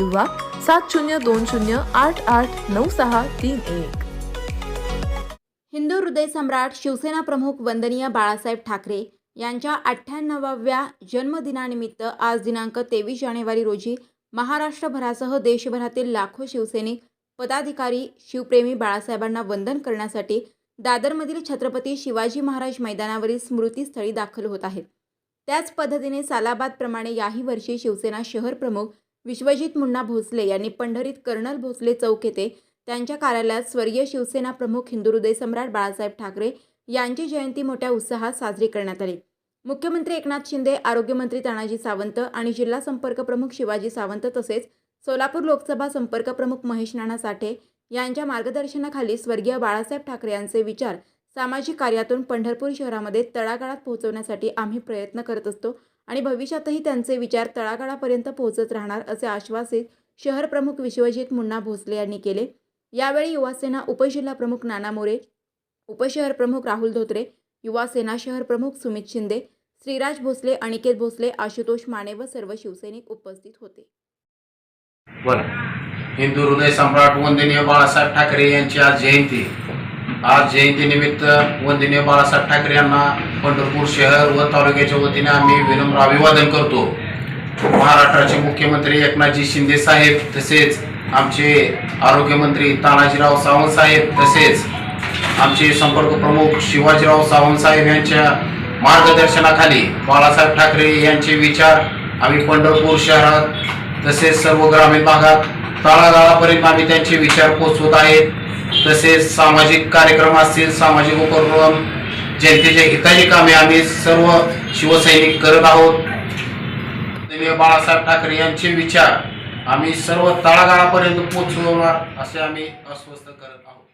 किंवा सात शून्य दोन शून्य आठ आठ नऊ सहा तीन एक. हिंदू हृदय सम्राट शिवसेना प्रमुख वंदनीय बाळासाहेब ठाकरे यांच्या अठ्ठ्याण्णवाव्या जन्मदिनानिमित्त आज दिनांक तेवीस जानेवारी रोजी महाराष्ट्रभरासह देशभरातील लाखो शिवसैनिक पदाधिकारी शिवप्रेमी बाळासाहेबांना वंदन करण्यासाठी दादरमधील छत्रपती शिवाजी महाराज मैदानावरील स्मृतीस्थळी दाखल होत आहेत. त्याच पद्धतीने सालाबादप्रमाणे याही वर्षी शिवसेना शहर प्रमुख विश्वजित मुन्ना भोसले यांनी पंढरीत कर्नल भोसले चौक येथे त्यांच्या कार्यालयात स्वर्गीय शिवसेना प्रमुख हिंदू हृदय सम्राट बाळासाहेब ठाकरे यांची जयंती मोठ्या उत्साहात साजरी करण्यात आली. मुख्यमंत्री एकनाथ शिंदे आरोग्यमंत्री तानाजी सावंत आणि जिल्हा संपर्क प्रमुख शिवाजी सावंत तसेच सोलापूर लोकसभा संपर्क प्रमुख महेश नाना साठे यांच्या मार्गदर्शनाखाली स्वर्गीय बाळासाहेब ठाकरे यांचे विचार सामाजिक कार्यातून पंढरपूर शहरामध्ये तळागाळात पोहोचवण्यासाठी आम्ही प्रयत्न करत असतो आणि भविष्यातही त्यांचे विचार तळागाळापर्यंत पोहोचत राहणार असे आश्वासित शहर प्रमुख विश्वजित मुन्ना भोसले यांनी केले. यावेळी युवासेना उपजिल्हा प्रमुख नाना मोरे उपशहर प्रमुख राहुल धोत्रे युवासेना शहर प्रमुख सुमित शिंदे श्रीराज भोसले अनिकेत भोसले आशुतोष माने व सर्व शिवसैनिक उपस्थित होते. बरं. हिंदू हृदय सम्राट वंदनीय बाळासाहेब ठाकरे यांची आज जयंती. आज जयंतीनिमित्त वंदनीय बाळासाहेब ठाकरे यांना पंढरपूर शहर व तालुक्याच्या वतीने आम्ही विनम्र अभिवादन करतो. महाराष्ट्राचे मुख्यमंत्री एकनाथजी शिंदे साहेब तसेच आमचे आरोग्यमंत्री तानाजीराव सावंत साहेब तसेच आमचे संपर्क प्रमुख शिवाजीराव सावंत साहेब यांच्या मार्गदर्शनाखाली बाळासाहेब ठाकरे यांचे विचार आम्ही पंढरपूर शहरात तसेच सर्व ग्रामीण भागात तळागाळापर्यंत आम्ही त्यांचे विचार पोचवत आहेत. तसेच सामाजिक कार्यक्रम असतील सामाजिक उपक्रम जनतेच्या हिताची कामे आम्ही सर्व शिवसैनिक करत आहोत. बाळासाहेब ठाकरे यांचे विचार आम्ही सर्व तळागाळापर्यंत पोहोचवणार असे आम्ही अस्वस्थ करत आहोत.